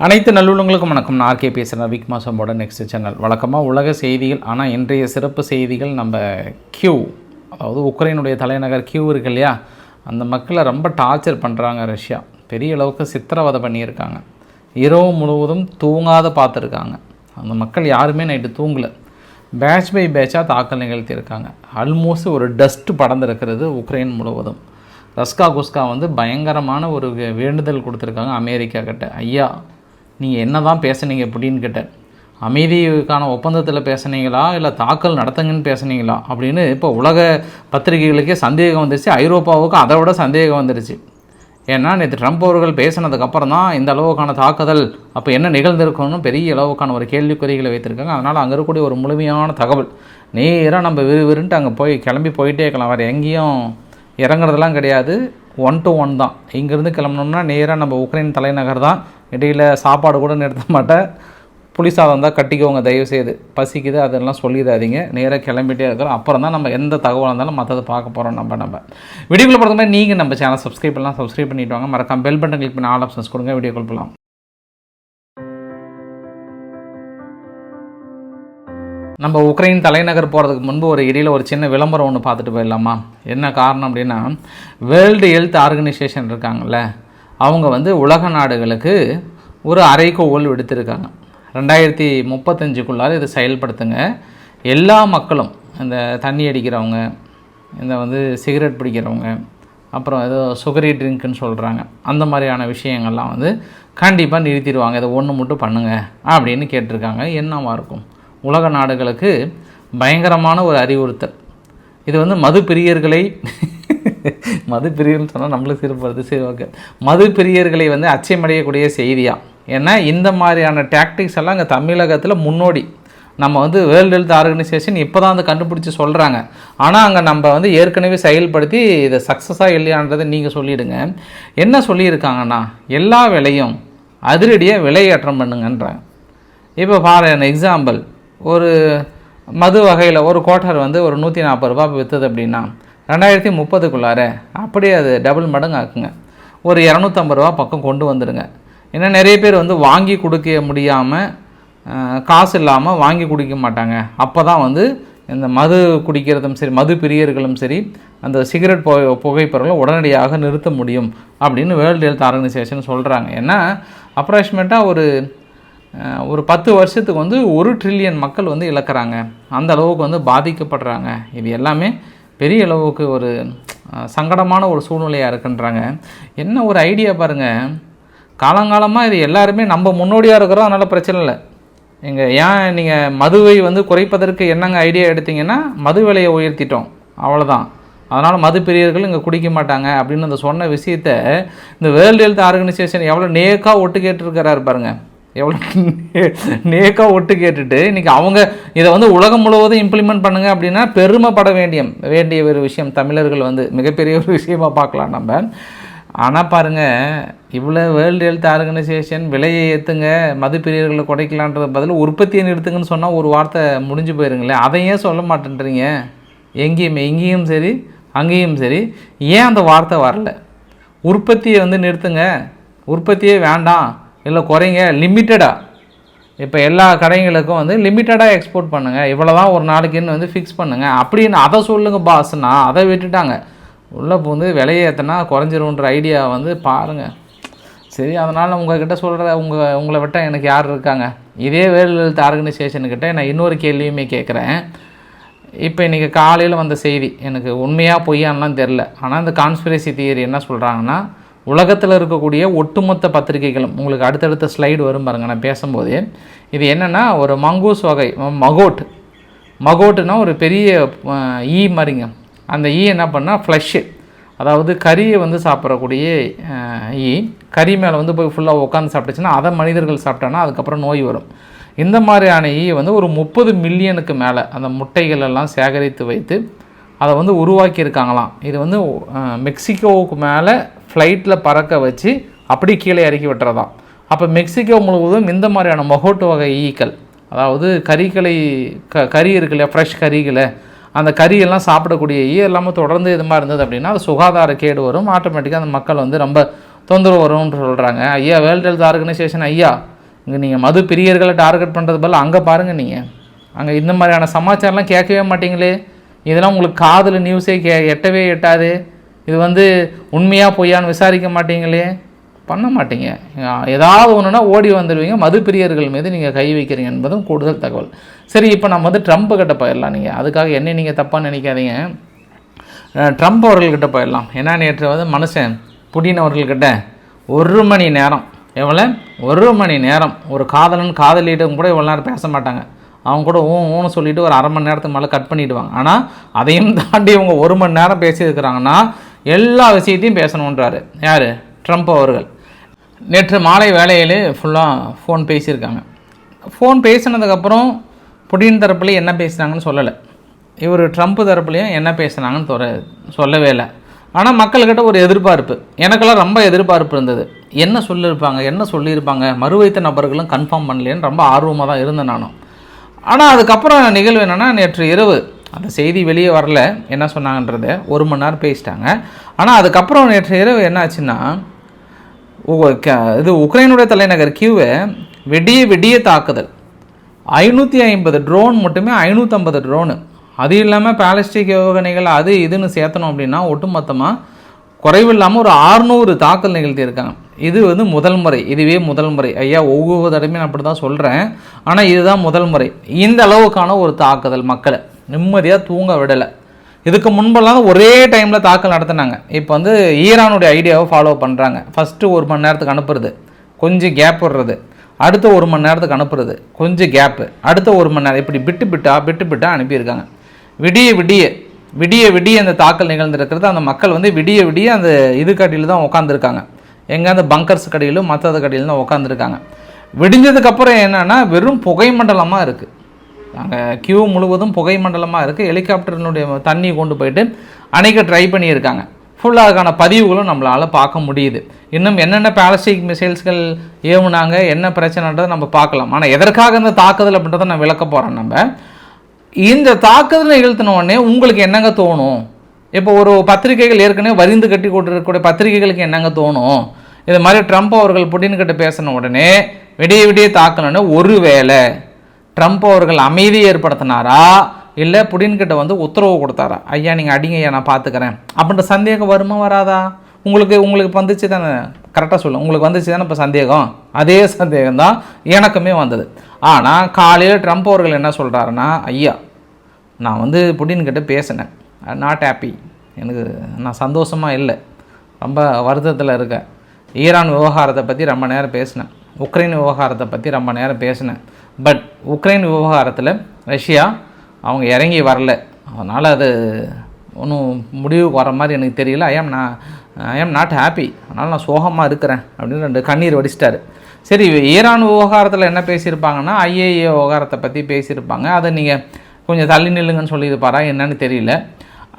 அனைத்து நல்லுள்ளங்களுக்கும் வணக்கம். நான் ஆர்கே பேசுகிறேன் விக் மாசம்போட நெக்ஸ்ட் சேனல் வழக்கமாக உலக செய்திகள் ஆனால் இன்றைய சிறப்பு செய்திகள் நம்ம கியூ அதாவது உக்ரைனுடைய தலைநகர் கியூ இருக்கு இல்லையா? அந்த மக்களை ரொம்ப டார்ச்சர் பண்ணுறாங்க ரஷ்யா. பெரிய அளவுக்கு சித்திரவதை பண்ணியிருக்காங்க. இரவு முழுவதும் தூங்காத பார்த்துருக்காங்க. அந்த மக்கள் யாருமே நைட்டு தூங்கலை. பேட்ச் பை பேட்சாக தாக்கல் நிகழ்த்தியிருக்காங்க. ஆல்மோஸ்ட் ஒரு டஸ்ட் படர்ந்துருக்கிறது உக்ரைன் முழுவதும். ரஸ்கா குஸ்கா வந்து பயங்கரமான ஒரு வே- வேண்டுதல் கொடுத்துருக்காங்க அமெரிக்கா கிட்ட. ஐயா நீங்கள் என்ன தான் பேசுனீங்க அப்படின்னு கேட்டேன். அமைதிக்கான ஒப்பந்தத்தில் பேசுனீங்களா? இல்லை தாக்கல் நடத்துங்கன்னு பேசுனீங்களா? அப்படின்னு இப்போ உலக பத்திரிகைகளுக்கே சந்தேகம் வந்துருச்சு. ஐரோப்பாவுக்கு அதை விட சந்தேகம் வந்துருச்சு. ஏன்னா நேற்று ட்ரம்ப் அவர்கள் பேசினதுக்கப்புறம் தான் இந்த அளவுக்கான தாக்குதல் அப்போ என்ன நிகழ்ந்திருக்கணும்னு பெரிய அளவுக்கான ஒரு கேள்விக்குறிகளை வைத்திருக்காங்க. அதனால் அங்கே இருக்கக்கூடிய ஒரு முழுமையான தகவல். நேராக நம்ம விறுவிறுன்ட்டு அங்கே போய் கிளம்பி போயிட்டே இருக்கலாம். வேறு எங்கேயும் இறங்குறதெல்லாம் கிடையாது. ஒன் டு ஒன் தான். இங்கேருந்து கிளம்பணும்னா நேராக நம்ம உக்ரைன் தலைநகர் தான் இடையில் சாப்பாடு கூட நிறுத்த மாட்டேன். புளி சாதம் தான் கட்டிக்கோங்க தயவு செய்து பசிக்குது அதெல்லாம் சொல்லிடாதீங்க. நேராக கிளம்பிட்டே இருக்கிறோம் அப்புறம் தான் நம்ம எந்த தகவலாக இருந்தாலும் மற்றதை பார்க்க போகிறோம் நம்ம நம்ம. வீடியோக்குள்ள பொறுத்த மாதிரி நீங்கள் நம்ம சேனல் சப்ஸ்கிரைப் பண்ணலாம். சப்ஸ்கிரைப் பண்ணிட்டு வாங்க. மறக்காம பெல் பட்டன் கிளிக் பண்ணி ஆல் ஆப்ஷன்ஸ் கொடுங்க. வீடியோ கால் நம்ம உக்ரைன் தலைநகர் போகிறதுக்கு முன்பு ஒரு இடையில் ஒரு சின்ன விளம்பரம் ஒன்று பார்த்துட்டு போயிடலாமா? என்ன காரணம் அப்படின்னா வேர்ல்டு ஹெல்த் ஆர்கனைசேஷன் இருக்காங்கல்ல அவங்க வந்து உலக நாடுகளுக்கு ஒரு அறைகோவல் விடுத்திருக்காங்க. ரெண்டாயிரத்தி முப்பத்தஞ்சுக்குள்ளார இதை செயல்படுத்துங்க. எல்லா மக்களும் இந்த தண்ணி அடிக்கிறவங்க இந்த வந்து சிகரெட் பிடிக்கிறவங்க அப்புறம் ஏதோ சுகரி ட்ரிங்க்குன்னு சொல்கிறாங்க அந்த மாதிரியான விஷயங்கள்லாம் வந்து கண்டிப்பாக நிறுத்திடுவாங்க. இதை ஒன்று மட்டும் பண்ணுங்கள் அப்படின்னு கேட்டிருக்காங்க. என்னவாக இருக்கும்? உலக நாடுகளுக்கு பயங்கரமான ஒரு அறிவுறுத்தல். இது வந்து மது பிரியர்களை மது பிரியர்னு சொன்னால் நம்மளுக்கு சிறப்பு வருது சரி ஓகே மது பிரியர்களை வந்து அச்சமடையக்கூடிய செய்தியாக ஏன்னா இந்த மாதிரியான டாக்டிக்ஸ் எல்லாம் இங்கே தமிழகத்தில் முன்னோடி. நம்ம வந்து வேர்ல்டு ஹெல்த் ஆர்கனைசேஷன் இப்போ தான் வந்து கண்டுபிடிச்சி சொல்கிறாங்க ஆனால் அங்கே நம்ம வந்து ஏற்கனவே செயல்படுத்தி இதை சக்ஸஸாக இல்லையான்றதை நீங்கள் சொல்லிடுங்க. என்ன சொல்லியிருக்காங்கன்னா எல்லா விலையும் அதிரடியாக விலையேற்றம் பண்ணுங்கன்றாங்க. இப்போ ஃபார் an எக்ஸாம்பிள் ஒரு மது வகையில் ஒரு குவார்ட்டர் வந்து ஒரு நூற்றி நாற்பது ரூபா விற்றுது அப்படின்னா ரெண்டாயிரத்தி முப்பதுக்குள்ளார அப்படியே அது டபுள் மடங்கு ஆக்குங்க ஒரு இரநூத்தம்பது ரூபா பக்கம் கொண்டு வந்துடுங்க ஏன்னா நிறைய பேர் வந்து வாங்கி கொடுக்க முடியாமல் காசு இல்லாமல் வாங்கி குடிக்க மாட்டாங்க. அப்போ தான் வந்து இந்த மது குடிக்கிறதும் சரி மது பிரியர்களும் சரி அந்த சிகரெட் புகை புகைப்பொருளை உடனடியாக நிறுத்த முடியும் அப்படின்னு வேர்ல்டு ஹெல்த் ஆர்கனைசேஷன் சொல்கிறாங்க ஏன்னா அப்ராக்சிமேட்டாக ஒரு ஒரு பத்து வருஷத்துக்கு வந்து ஒரு ட்ரில்லியன் மக்கள் வந்து இழக்கிறாங்க. அந்த அளவுக்கு வந்து பாதிக்கப்படுறாங்க. இது எல்லாமே பெரிய அளவுக்கு ஒரு சங்கடமான ஒரு சூழ்நிலையாக இருக்குன்றாங்க. என்ன ஒரு ஐடியா பாருங்கள் காலங்காலமாக இது எல்லாருமே நம்ம முன்னோடியாக இருக்கிறோம். அதனால் பிரச்சனை இல்லை. எங்கள் ஏன் நீங்கள் மதுவை வந்து குறைப்பதற்கு என்னங்க ஐடியா எடுத்தீங்கன்னா மது விலையை உயர்த்திட்டோம். அவ்வளோதான் அதனால் மது பிரியர்கள் இங்கே குடிக்க மாட்டாங்க அப்படின்னு அந்த சொன்ன விஷயத்த இந்த வேர்ல்டு ஹெல்த் ஆர்கனைசேஷன் எவ்வளோ நேக்காக ஒட்டு கேட்டுருக்கிறாரு பாருங்க. எவ்வளோ நேக்காக ஒட்டு கேட்டுட்டு இன்றைக்கி அவங்க இதை வந்து உலகம் முழுவதும் இம்ப்ளிமெண்ட் பண்ணுங்க அப்படின்னா பெருமைப்பட வேண்டிய வேண்டிய ஒரு விஷயம். தமிழர்கள் வந்து மிகப்பெரிய ஒரு விஷயமாக பார்க்கலாம் நம்ம. ஆனால் பாருங்கள் இவ்வளோ வேர்ல்டு ஹெல்த் ஆர்கனைசேஷன் விலையை ஏற்றுங்க மதுப்பிரியர்களை குறைக்கலான்றது பதில் உற்பத்தியை நிறுத்துங்கன்னு சொன்னால் ஒரு வார்த்தை முடிஞ்சு போயிருங்களேன் அதை ஏன் சொல்ல மாட்டேன்றீங்க? எங்கேயுமே இங்கேயும் சரி அங்கேயும் சரி. ஏன் அந்த வார்த்தை வரல? உற்பத்தியை வந்து நிறுத்துங்க. உற்பத்தியே வேண்டாம். இல்லை குறைங்க லிமிட்டடாக இப்போ எல்லா கடைங்களுக்கும் வந்து லிமிட்டடாக எக்ஸ்போர்ட் பண்ணுங்கள் இவ்வளோ தான் ஒரு நாளைக்குன்னு வந்து ஃபிக்ஸ் பண்ணுங்கள் அப்படின்னு அதை சொல்லுங்கள் பாஸ்னா அதை விட்டுட்டாங்க. உள்ளே பூந்து விலையை ஏற்றினா குறைஞ்சிரும்ன்ற ஐடியா வந்து பாருங்கள் சரி அதனால் உங்கள்கிட்ட சொல்கிற உங்கள் உங்களை விட்ட எனக்கு யார் இருக்காங்க? இதே வேர்ல்டு ஆர்கனைசேஷனுக்கிட்ட நான் இன்னொரு கேள்வியுமே கேட்குறேன். இப்போ இன்றைக்கி காலையில் வந்த செய்தி எனக்கு உண்மையாக பொய்யான்லாம் தெரில ஆனால் இந்த கான்ஸ்பிரசி தியரி என்ன சொல்கிறாங்கன்னா உலகத்தில் இருக்கக்கூடிய ஒட்டுமொத்த பத்திரிகைகளும் உங்களுக்கு அடுத்தடுத்த ஸ்லைடு வரும் பாருங்க நான் பேசும்போது. இது என்னென்னா ஒரு மங்கூஸ் வகை மகோட். மகோட்டுனா ஒரு பெரிய ஈ மாதிரிங்க. அந்த ஈ என்ன பண்ணால் ஃப்ளஷ்ஷு அதாவது கறியை வந்து சாப்பிடக்கூடிய ஈ. கறி மேலே வந்து போய் ஃபுல்லாக உட்காந்து சாப்பிட்டுச்சுன்னா அதை மனிதர்கள் சாப்பிட்டானா அதுக்கப்புறம் நோய் வரும். இந்த மாதிரியான ஈ வந்து ஒரு முப்பது மில்லியனுக்கு மேலே அந்த முட்டைகள் எல்லாம் சேகரித்து வைத்து அதை வந்து உருவாக்கியிருக்காங்களாம். இது வந்து மெக்சிகோவுக்கு மேலே ஃப்ளைட்டில் பறக்க வச்சு அப்படி கீழே இறக்கி விட்டுறதான். அப்போ மெக்சிகோ முழுவதும் இந்த மாதிரியான மொஹோட்டு வகை ஈக்கள் அதாவது கறிகளை க கறி இருக்கு இல்லையா ஃப்ரெஷ் கறிகளை அந்த கறியெல்லாம் சாப்பிடக்கூடிய ஈ எல்லாமே தொடர்ந்து இது மாதிரி இருந்தது அப்படின்னா அது சுகாதார கேடு வரும். ஆட்டோமேட்டிக்காக அந்த மக்கள் வந்து ரொம்ப தொந்தரவு வரும்னு சொல்கிறாங்க ஐயா வேர்ல்டு ஹெல்த் ஆர்கனைசேஷன் ஐயா இங்கே நீங்கள் மது பிரியர்களை டார்கெட் பண்ணுறது பதில் அங்கே பாருங்கள் நீங்கள் அங்கே இந்த மாதிரியான சமாச்சாரம்லாம் கேட்கவே மாட்டிங்களே. இதெல்லாம் உங்களுக்கு காதில் நியூஸே கே எட்டவே எட்டாது. இது வந்து உண்மையாக பொய்யான்னு விசாரிக்க மாட்டீங்களே? பண்ண மாட்டீங்க. ஏதாவது ஒன்றுனா ஓடி வந்துடுவீங்க. மது பிரியர்கள் மீது நீங்கள் கை வைக்கிறீங்க என்பதும் கூடுதல் தகவல். சரி இப்போ நம்ம வந்து ட்ரம்ப் கிட்ட போயிடலாம் நீங்கள் அதுக்காக என்ன நீங்கள் தப்பாக நினைக்காதீங்க. ட்ரம்ப் அவர்கள்கிட்ட போயிடலாம். ஏன்னா நேற்று வந்து மனுஷன் புடின் அவர்கள்கிட்ட ஒரு மணி நேரம் எவ்வளோ ஒரு மணி நேரம். ஒரு காதலன் காதலிட்டும் கூட இவ்வளோ நேரம் பேச மாட்டாங்க. அவங்க கூட ஊ ஊன்னு சொல்லிவிட்டு ஒரு அரை மணி நேரத்துக்கு மேலே கட் பண்ணிவிடுவாங்க ஆனால் அதையும் தாண்டி இவங்க ஒரு மணி நேரம் பேசியிருக்கிறாங்கன்னா எல்லா விஷயத்தையும் பேசணுன்றாரு. யார்? ட்ரம்ப் அவர்கள். நேற்று மாலை வேலையிலே ஃபுல்லாக ஃபோன் பேசியிருக்காங்க. ஃபோன் பேசினதுக்கப்புறம் புடின் தரப்புலேயும் என்ன பேசுனாங்கன்னு சொல்லலை. இவர் ட்ரம்ப் தரப்புலையும் என்ன பேசுனாங்கன்னு தொர சொல்லவே இல்லை. ஆனால் மக்கள்கிட்ட ஒரு எதிர்பார்ப்பு. எனக்கெல்லாம் ரொம்ப எதிர்பார்ப்பு இருந்தது. என்ன சொல்லியிருப்பாங்க? என்ன சொல்லியிருப்பாங்க? மறுவைத்த நபர்களும் கன்ஃபார்ம் பண்ணலேன்னு ரொம்ப ஆர்வமாக தான் இருந்தேன் நானும். ஆனால் அதுக்கப்புறம் நிகழ்வு என்னென்னா நேற்று இரவு அந்த செய்தி வெளியே வரல. என்ன சொன்னாங்கன்றத ஒரு மணி நேரம் பேசிட்டாங்க. ஆனால் அதுக்கப்புறம் நேற்று இரவு என்ன ஆச்சுன்னா உ- க- இது உக்ரைனுடைய தலைநகர் கியூவை வெடிய வெடிய தாக்குதல். ஐநூற்றி ஐம்பது ட்ரோன் மட்டுமே ஐநூற்றம்பது ட்ரோனு அது இல்லாமல் பேலஸ்டிக் யோகனைகள் அது இதுன்னு சேர்த்தணும் அப்படின்னா ஒட்டுமொத்தமாக குறைவில்லாமல் ஒரு ஆறுநூறு தாக்கல் நிகழ்த்தியிருக்காங்க. இது வந்து முதல் முறை. இதுவே முதல் முறை. ஐயா ஒவ்வொரு தடவையும் நான் அப்படி தான் சொல்கிறேன் ஆனால் இதுதான் முதல் முறை. இந்த அளவுக்கான ஒரு தாக்குதல் மக்களை. நிம்மதியாக தூங்க விடலை. இதுக்கு முன்பெல்லாம் ஒரே டைமில் தாக்கல் நடத்தினாங்க. இப்போ வந்து ஈரானுடைய ஐடியாவை ஃபாலோ பண்ணுறாங்க ஃபஸ்ட்டு ஒரு மணி நேரத்துக்கு அனுப்புறது. கொஞ்சம் கேப் விடுறது. அடுத்த ஒரு மணி நேரத்துக்கு அனுப்புறது. கொஞ்சம் கேப்பு அடுத்த ஒரு மணி நேரம் இப்படி பிட்டு பிட்டா பிட்டு பிட்டா அனுப்பியிருக்காங்க. விடிய விடிய விடிய விடிய அந்த தாக்கல் நிகழ்ந்திருக்கிறது. அந்த மக்கள் வந்து விடிய விடிய அந்த இது கடையில் தான் உட்காந்துருக்காங்க எங்கே அந்த பங்கர்ஸ் கடையிலும் மற்றது கடையிலும் தான் உட்காந்துருக்காங்க விடிஞ்சதுக்கப்புறம் என்னென்னா வெறும் புகை மண்டலமாக இருக்குது அங்கே கியூ முழுவதும் புகை மண்டலமாக இருக்குது ஹெலிகாப்டரினுடைய தண்ணி கொண்டு போயிட்டு அணைக்க ட்ரை பண்ணியிருக்காங்க. ஃபுல்லாக அதுக்கான பதிவுகளும் நம்மளால் பார்க்க முடியுது. இன்னும் என்னென்ன பேலஸ்டிக் மிசைல்ஸ்கள் ஏவுனாங்க என்ன பிரச்சனைன்றதை நம்ம பார்க்கலாம். ஆனால் எதற்காக இந்த தாக்குதல் அப்படின்றத நான் விளக்க போகிறேன் நம்ம. இந்த தாக்குதலை நிகழ்த்தின உடனே உங்களுக்கு என்னங்க தோணும்? இப்போ ஒரு பத்திரிகைகள் ஏற்கனவே வரிந்து கட்டி கொண்டிருக்கக்கூடிய பத்திரிகைகளுக்கு என்னங்க தோணும்? இது மாதிரி ட்ரம்ப் அவர்கள் புட்டின் கிட்ட பேசின உடனே விடிய விடிய தாக்கணும்னு ஒருவேளை. ட்ரம்ப் அவர்கள் அமைதி ஏற்படுத்தினாரா? இல்லை புடின்கிட்ட வந்து உத்தரவு கொடுத்தாரா? ஐயா நீங்கள் அடிங்க ஐயா நான் பார்த்துக்கிறேன் அப்படின்ற சந்தேகம் வருமா வராதா? உங்களுக்கு உங்களுக்கு வந்துச்சு தானே? கரெக்டாக சொல்லு. உங்களுக்கு வந்துச்சு தானே இப்போ சந்தேகம்? அதே சந்தேகம் தான் எனக்குமே வந்தது. ஆனால் காலையில் ட்ரம்ப் அவர்கள் என்ன சொல்கிறாருன்னா ஐயா நான் வந்து புடின்கிட்ட பேசினேன். நாட் ஹாப்பி எனக்கு நான் சந்தோஷமாக இல்லை. ரொம்ப வருத்தத்தில் இருக்கேன். ஈரான் விவகாரத்தை பற்றி ரொம்ப நேரம் பேசினேன். உக்ரைன் விவகாரத்தை பற்றி ரொம்ப நேரம் பேசினேன். பட் உக்ரைன் விவகாரத்தில் ரஷ்யா அவங்க இறங்கி வரல. அதனால் அது ஒன்றும் முடிவுக்கு வர மாதிரி எனக்கு தெரியல. ஐ ஆம் நான் ஐ ஆம் நாட் ஹாப்பி அதனால் நான் சோகமாக இருக்கிறேன் அப்படின்னு ரெண்டு கண்ணீர் வடிச்சிட்டாரு. சரி ஈரான் விவகாரத்தில் என்ன பேசியிருப்பாங்கன்னா ஐஏஏ விவகாரத்தை பற்றி பேசியிருப்பாங்க. அதை நீங்கள் கொஞ்சம் தள்ளி நில்லுங்கன்னு சொல்லியிருப்பாரா என்னன்னு தெரியல.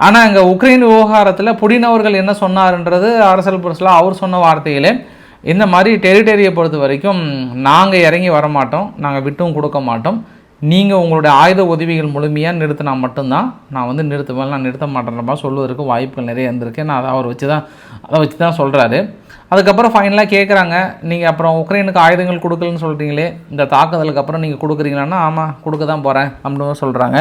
ஆனால் அங்கே உக்ரைன் விவகாரத்தில் புடின் அவர்கள் என்ன சொன்னார்ன்றது அரசல் புரட்சியில் அவர் சொன்ன வார்த்தையிலே இந்த மாதிரி டெரிட்டரியை பொறுத்த வரைக்கும் நாங்கள் இறங்கி வர மாட்டோம் நாங்கள் விட்டும் கொடுக்க மாட்டோம். நீங்கள் உங்களுடைய ஆயுத உதவிகள் முழுமையாக நிறுத்தினா மட்டும்தான் நான் வந்து நிறுத்துவேன். நான் நிறுத்த மாட்டேன்ற சொல்லுவதற்கு வாய்ப்புகள் நிறைய இருந்திருக்கு. நான் அதை அவர் வச்சு தான் அதை வச்சு தான் சொல்கிறாரு அதுக்கப்புறம் ஃபைனலாக கேட்குறாங்க நீங்கள் அப்புறம் உக்ரைனுக்கு ஆயுதங்கள் கொடுக்கலன்னு சொல்கிறீங்களே இந்த தாக்குதலுக்கு அப்புறம் நீங்கள் கொடுக்குறீங்களான்னா ஆமாம் கொடுக்க தான் போகிறேன் அப்படின்னு சொல்கிறாங்க